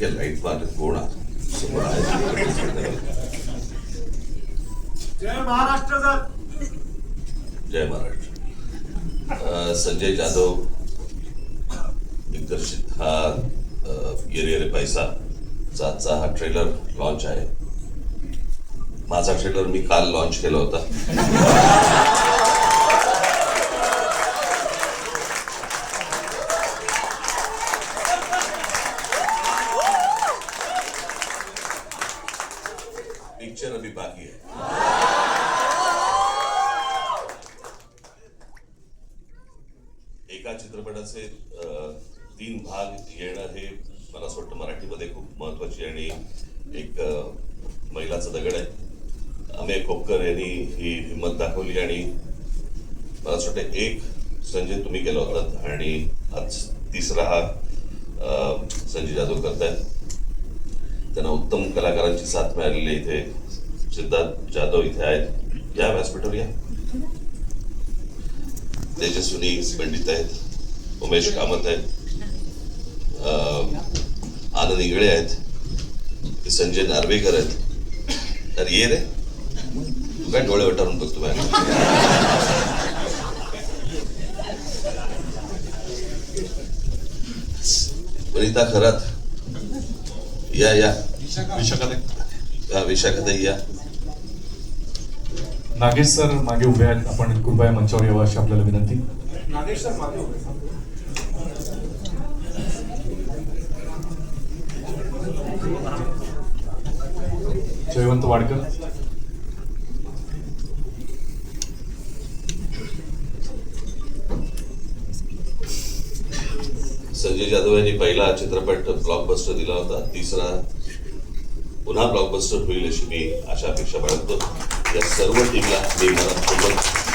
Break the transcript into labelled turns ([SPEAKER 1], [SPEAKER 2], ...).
[SPEAKER 1] इतक्या लाइट मारत कोण आहे? समोर आहे.
[SPEAKER 2] जय महाराष्ट्र
[SPEAKER 1] जय महाराष्ट्र संजय जाधव दिग्दर्शित हा अ, येरे येरे पैसा आजचा हा ट्रेलर लॉन्च आहे माझा ट्रेलर मी काल लॉन्च केला होता पिक्चर अभी बाकी है एका चित्रपटाचे तीन भाग येणं हे मला असं वाटतं मराठीमध्ये खूप महत्वाची आणि एक अ, दगड आहे. अमेय खोपकर यांनी ही हिंमत दाखवली आणि मला असं वाटतं एक संजय तुम्ही केला होता आणि आज तिसरा हा संजय जाधव करतायत. त्यांना उत्तम कलाकारांची साथ मिळालेली आहे इथे. सिद्धार्थ जाधव इथे आहेत. या व्यासपीठावर या. तेजस्विनी पंडित आहेत. उमेश कामत आहेत. आनंद इंगळे आहेत. संजय नार्वेकर आहेत. तर ये रे. तू काय डोळे वटारून बघतो बाहेर? वनिता खरात. या या. या विशाखाताई. या.
[SPEAKER 3] नागेश सर मागे उभे आहेत. आपण कृपया मंचावर यावं अशी आपल्याला विनंती.
[SPEAKER 2] नागेश सर मागे उभे.
[SPEAKER 3] जयवंत वाडकर.
[SPEAKER 1] संजय जाधव यांनी पहिला चित्रपट ब्लॉकबस्टर दिला होता. तिसरा पुन्हा ब्लॉकबस्टर होईल अशी मी अशा अपेक्षा बाळगतो. या सर्व टीमला मी मनात